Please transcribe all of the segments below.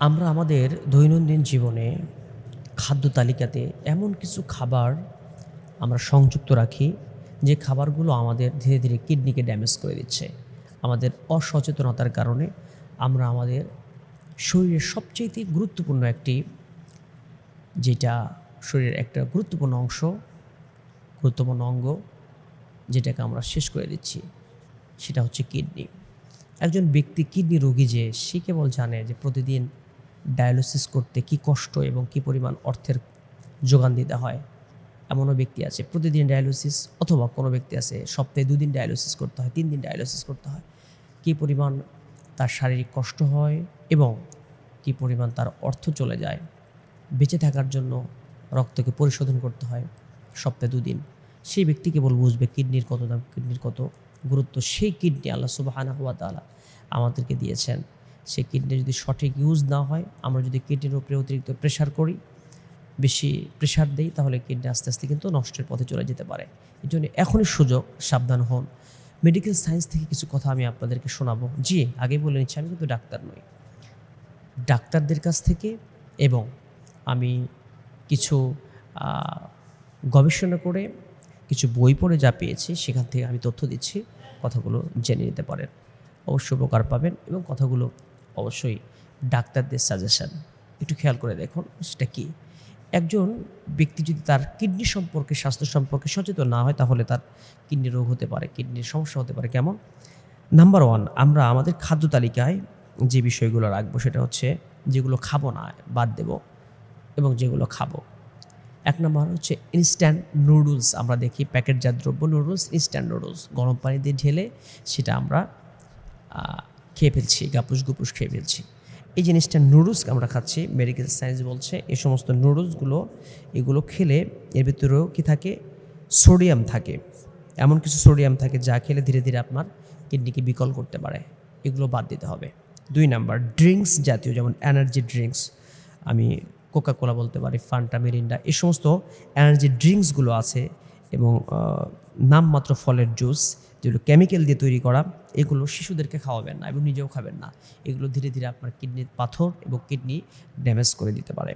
আমরা আমাদের দৈনন্দিন জীবনে খাদ্য তালিকাতে এমন কিছু খাবার আমরা সংযুক্ত রাখি, যে খাবারগুলো আমাদের ধীরে ধীরে কিডনিকে ড্যামেজ করে দিচ্ছে। আমাদের অসচেতনতার কারণে আমরা আমাদের শরীরের সবচেয়ে গুরুত্বপূর্ণ একটি, যেটা শরীরের একটা গুরুত্বপূর্ণ অংশ, গুরুত্বপূর্ণ অঙ্গ, যেটাকে আমরা শেষ করে দিচ্ছি, সেটা হচ্ছে কিডনি। একজন ব্যক্তি কিডনি রোগী যে, সে কেবল জানে যে প্রতিদিন ডায়ালিসিস করতে কি কষ্ট এবং কি পরিমাণ অর্থের যোগান দিতে হয়? এমনও ব্যক্তি আছে, প্রতিদিন ডায়ালিসিস অথবা কোনো ব্যক্তি আছে, সপ্তাহে দুদিন ডায়ালিসিস করতে হয় তিন দিন ডায়ালিসিস করতে হয়। কী পরিমাণ তার শারীরিক কষ্ট হয় এবং কী পরিমাণ তার অর্থ চলে যায়? বেঁচে থাকার জন্য রক্তকে পরিশোধন করতে হয় সপ্তাহে দুদিন। সেই ব্যক্তি কেবল বুঝবে কিডনির কত দাম, কিডনির কত গুরুত্ব, সেই কিডনি আল্লাহ সুবাহানা হুয়া তালা আমাদেরকে দিয়েছেন। সেই কিডনি যদি সঠিক ইউজ না হয়, আমরা যদি কিডনির উপরে অতিরিক্ত প্রেশার করি, বেশি প্রেশার দেই, তাহলে কিডনি আস্তে আস্তে কিন্তু নষ্টের পথে চলে যেতে পারে। এই জন্য এখনই সুযোগ, সাবধান হন। মেডিকেল সায়েন্স থেকে কিছু কথা আমি আপনাদেরকে শোনাবো। জি আগে বলে নিচ্ছি, আমি কিন্তু ডাক্তার নই। ডাক্তারদের কাছ থেকে এবং আমি কিছু গবেষণা করে কিছু বই পড়ে যা পেয়েছি, সেখান থেকে আমি তথ্য দিচ্ছি, কথাগুলো জেনে নিতে পারেন। অবশ্য উপকার পাবেন এবং কথাগুলো অবশ্যই ডাক্তারদের সাজেশন একটু খেয়াল করে দেখুন, সেটা কি? একজন ব্যক্তি যদি তার কিডনি সম্পর্কে, স্বাস্থ্য সম্পর্কে সচেতন না হয়, তাহলে তার কিডনি রোগ হতে পারে কিডনির সমস্যা হতে পারে। কেমন? নাম্বার ওয়ান আমরা আমাদের খাদ্য তালিকায় যে বিষয়গুলো রাখব, সেটা হচ্ছে যেগুলো খাব না, বাদ দেব এবং যেগুলো খাব। এক নম্বর হচ্ছে ইনস্ট্যান্ট নুডলস আমরা দেখি প্যাকেটজাত দ্রব্য নুডলস ইনস্ট্যান্ট নুডলস গরম পানি দিয়ে ঢেলে সেটা আমরা খেয়ে ফেলছি, গাপুস গুপুস খেয়ে ফেলছি। এই জিনিসটা নুডলস আমরা খাচ্ছি মেডিকেল সায়েন্স বলছে, এই সমস্ত নুডলসগুলো, এগুলো খেলে এর ভিতরেও কি থাকে? সোডিয়াম থাকে। এমন কিছু সোডিয়াম থাকে যা খেলে ধীরে ধীরে আপনার কিডনিকে বিকল করতে পারে। এগুলো বাদ দিতে হবে। দুই নাম্বার, ড্রিঙ্কস জাতীয়, যেমন এনার্জি ড্রিঙ্কস আমি কোকা কোলা বলতে পারি ফান্টা মেরিন্ডা এই সমস্ত এনার্জি ড্রিঙ্কসগুলো আছে এবং নামমাত্র ফলের জুস, যেগুলো কেমিক্যাল দিয়ে তৈরি করা, এগুলো শিশুদেরকে খাওয়াবেন না এবং নিজেও খাবেন না। এগুলো ধীরে ধীরে আপনার কিডনির পাথর এবং কিডনি ড্যামেজ করে দিতে পারে।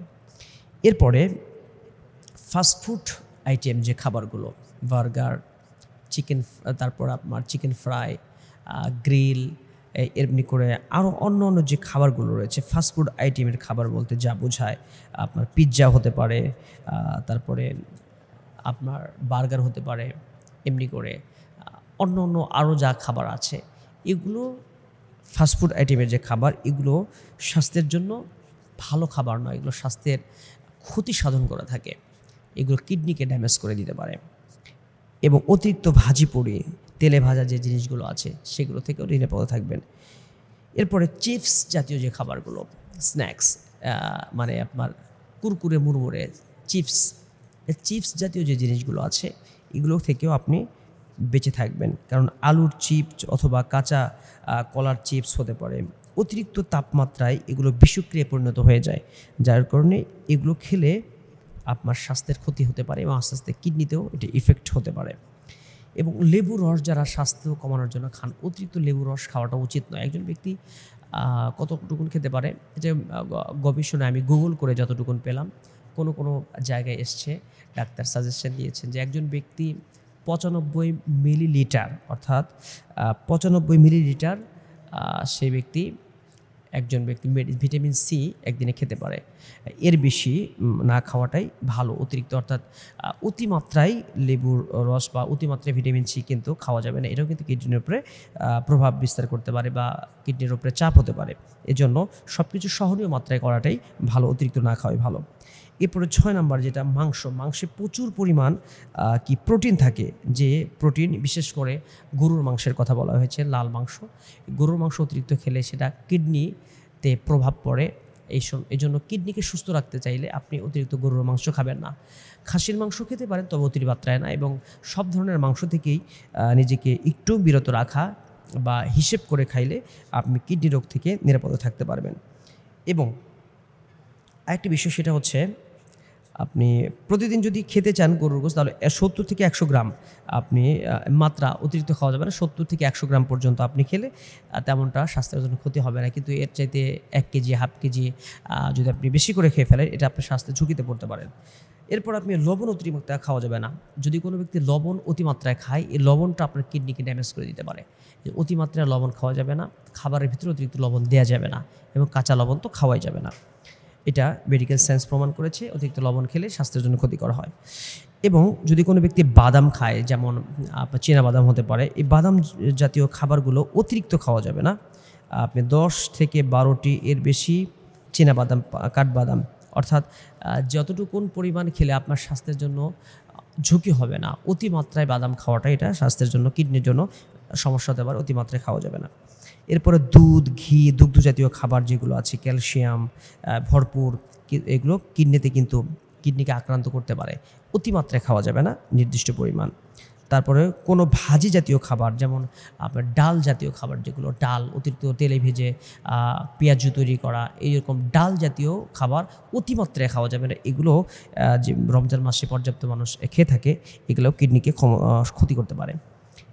এরপরে ফাস্টফুড আইটেম যে খাবারগুলো বার্গার চিকেন তারপর আপনার চিকেন ফ্রাই গ্রিল এমনি করে আরও অন্য অন্য যে খাবারগুলো রয়েছে ফাস্টফুড আইটেমের খাবার বলতে যা বোঝায়, আপনার পিৎজা হতে পারে তারপরে আপনার বার্গার হতে পারে, এমনি করে, অন্য অন্য আরও যা খাবার আছে, এগুলো ফাস্টফুড আইটেমের যে খাবার, এগুলো স্বাস্থ্যের জন্য ভালো খাবার নয়, এগুলো স্বাস্থ্যের ক্ষতি সাধন করে থাকে। এগুলো কিডনিকে ড্যামেজ করে দিতে পারে। এবং অতিরিক্ত ভাজি পড়ি তেলে ভাজা যে জিনিসগুলো আছে, সেগুলো থেকেও নিরাপদে থাকবেন। এরপরে চিপস জাতীয় যে খাবারগুলো স্ন্যাক্স মানে আপনার কুরকুরে, মুড়মুড়ে চিপস চিপস জাতীয় যে জিনিসগুলো আছে, এগুলো থেকেও আপনি বেঁচে থাকবেন। কারণ আলুর চিপস অথবা কাঁচা কলার চিপস হতে পারে। অতিরিক্ত তাপমাত্রায় এগুলো বিষক্রিয়ায় পরিণত হয়ে যায়। যার কারণে এগুলো খেলে আপনার স্বাস্থ্যের ক্ষতি হতে পারে এবং আস্তে আস্তে কিডনিতেও এটা ইফেক্ট হতে পারে। এবং লেবু রস যারা স্বাস্থ্য কমানোর জন্য খান, অতিরিক্ত লেবু রস খাওয়াটা উচিত নয়। একজন ব্যক্তি কতটুকুন খেতে পারে? যে গবেষণায় আমি গুগল করে যতটুকুন পেলাম কোনো কোনো জায়গায় এসছে, ডাক্তার সাজেশন দিয়েছেন যে একজন ব্যক্তি পঁচানব্বই মিলিলিটার অর্থাৎ পঁচানব্বই মিলিলিটার সেই ব্যক্তি, একজন ব্যক্তি ভিটামিন সি একদিনে খেতে পারে। এর বেশি না খাওয়াটাই ভালো, অতিরিক্ত অর্থাৎ অতিমাত্রায় লেবুর রস বা অতিমাত্রায় ভিটামিন সি কিন্তু খাওয়া যাবে না। এটাও কিন্তু কিডনির উপরে প্রভাব বিস্তার করতে পারে বা কিডনির উপরে চাপ হতে পারে। এজন্য সব কিছু সহনীয় মাত্রায় করাটাই ভালো, অতিরিক্ত না খাওয়াই ভালো। এরপরে ছয় নাম্বার যেটা মাংস, মাংসে প্রচুর পরিমাণ কি প্রোটিন থাকে যে প্রোটিন বিশেষ করে গরুর মাংসের কথা বলা হয়েছে, লাল মাংস। গরুর মাংস অতিরিক্ত খেলে সেটা কিডনিতে প্রভাব পড়ে। এই এই জন্য কিডনিকে সুস্থ রাখতে চাইলে আপনি অতিরিক্ত গরুর মাংস খাবেন না। খাসির মাংস খেতে পারেন, তবে অতিরিক্ত মাত্রায় না এবং সব ধরনের মাংস থেকেই নিজেকে একটু বিরত রাখা বা হিসেব করে খাইলে আপনি কিডনি রোগ থেকে নিরাপদে থাকতে পারবেন। এবং আরেকটি বিষয় সেটা হচ্ছে আপনি প্রতিদিন যদি খেতে চান গরুর গোস তাহলে সত্তর থেকে একশো গ্রাম আপনি মাত্রা অতিরিক্ত খাওয়া যাবে না। সত্তর থেকে একশো গ্রাম পর্যন্ত আপনি খেলে তেমনটা স্বাস্থ্যের জন্য ক্ষতি হবে না। কিন্তু এর চাইতে এক কেজি, হাফ কেজি যদি আপনি বেশি করে খেয়ে ফেলেন, এটা আপনার স্বাস্থ্যের ঝুঁকিতে পড়তে পারেন এরপর আপনি লবণ অতিরিক্ত খাওয়া যাবে না। যদি কোনো ব্যক্তি লবণ অতিমাত্রায় খায়, এই লবণটা আপনার কিডনিকে ড্যামেজ করে দিতে পারে। অতিমাত্রায় লবণ খাওয়া যাবে না, খাবারের ভিতরে অতিরিক্ত লবণ দেওয়া যাবে না এবং কাঁচা লবণ তো খাওয়াই যাবে না। এটা মেডিকেল সায়েন্স প্রমাণ করেছে, অতিরিক্ত লবণ খেলে স্বাস্থ্যের জন্য ক্ষতিকর হয়। এবং যদি কোনো ব্যক্তি বাদাম খায়, যেমন চীনা বাদাম হতে পারে, এই বাদাম জাতীয় খাবারগুলো অতিরিক্ত খাওয়া যাবে না। আপনি দশ থেকে বারোটি এর বেশি চীনা বাদাম কাঠবাদাম, অর্থাৎ যতটুকুন পরিমাণ খেলে আপনার স্বাস্থ্যের জন্য ঝুঁকি হবে না, অতিমাত্রায় বাদাম খাওয়াটা এটা স্বাস্থ্যের জন্য, কিডনির জন্য সমস্যা হতে পারে, অতিমাত্রায় খাওয়া যাবে না। এরপরে দুধ, ঘি দুগ্ধ জাতীয় খাবার যেগুলো আছে, ক্যালসিয়াম ভরপুর এগুলো কিডনিতে কিন্তু কিডনিকে আক্রান্ত করতে পারে। অতিমাত্রায় খাওয়া যাবে না, নির্দিষ্ট পরিমাণ। তারপরে কোনো ভাজি জাতীয় খাবার, যেমন আপনার ডাল জাতীয় খাবার, যেগুলো ডাল, অতিরিক্ত তেলে ভেজে পেঁয়াজু তৈরি করা, এইরকম ডাল জাতীয় খাবার অতিমাত্রায় খাওয়া যাবে না। এগুলো যে রমজান মাসে পর্যাপ্ত মানুষ খেয়ে থাকে, এগুলো কিডনিকে ক্ষতি করতে পারে।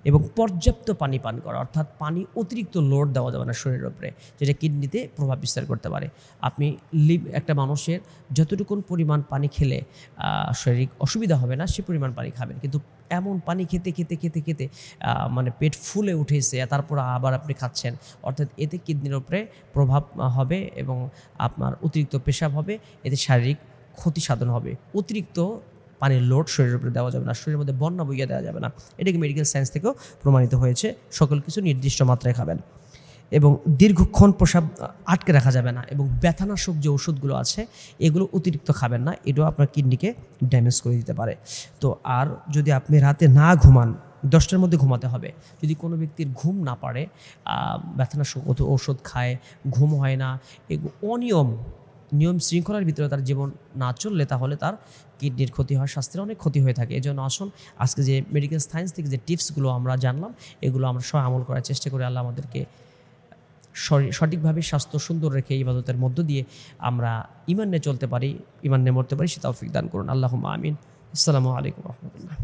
এবং পর্যাপ্ত পানি পান করা, অর্থাৎ পানি অতিরিক্ত লোড দেওয়া যাবে না শরীরের উপরে, যেটা কিডনিতে প্রভাব বিস্তার করতে পারে। আপনি লিভ একটা মানুষের যতটুকুন পরিমাণ পানি খেলে শারীরিক অসুবিধা হবে না, সে পরিমাণ পানি খাবেন। কিন্তু এমন পানি খেতে খেতে খেতে খেতে মানে পেট ফুলে উঠেছে তারপর আবার আপনি খাচ্ছেন, অর্থাৎ এতে কিডনির উপরে প্রভাব হবে এবং আপনার অতিরিক্ত পেশাব হবে, এতে শারীরিক ক্ষতি সাধন হবে। অতিরিক্ত পানির লোড শরীরের উপরে দেওয়া যাবে না, শরীরের মধ্যে বন্যা বইয়ে দেওয়া যাবে না। এটাকে মেডিকেল সায়েন্স থেকেও প্রমাণিত হয়েছে। সকল কিছু নির্দিষ্ট মাত্রায় খাবেন। এবং দীর্ঘক্ষণ প্রসাব আটকে রাখা যাবে না এবং ব্যথানাশক যে ওষুধগুলো আছে, এগুলো অতিরিক্ত খাবেন না। এটাও আপনার কিডনিকে ড্যামেজ করে দিতে পারে। তো আর যদি আপনি রাতে না ঘুমান, দশটার মধ্যে ঘুমাতে হবে। যদি কোনো ব্যক্তির ঘুম না পারে ব্যথানাশক ওষুধ খায়, ঘুম হয় না এগুলো অনিয়ম নিয়ম শৃঙ্খলার ভিতরে তার জীবন না চললে তাহলে তার কিডনির ক্ষতি হয়, স্বাস্থ্যের অনেক ক্ষতি হয়ে থাকে। এই জন্য আসুন, আজকে যে মেডিকেল সায়েন্স থেকে যে টিপসগুলো আমরা জানলাম, এগুলো আমরা সব আমল করার চেষ্টা করি। আল্লাহ আমাদেরকে সঠিকভাবে স্বাস্থ্য সুন্দর রেখে ইবাদতের মধ্য দিয়ে আমরা ইমান নিয়ে চলতে পারি ইমান নিয়ে মরতে পারি, সে তৌফিক দান করুন। আল্লাহ আমিন। আসসালামু আলাইকুম রহমতুল্লাহ।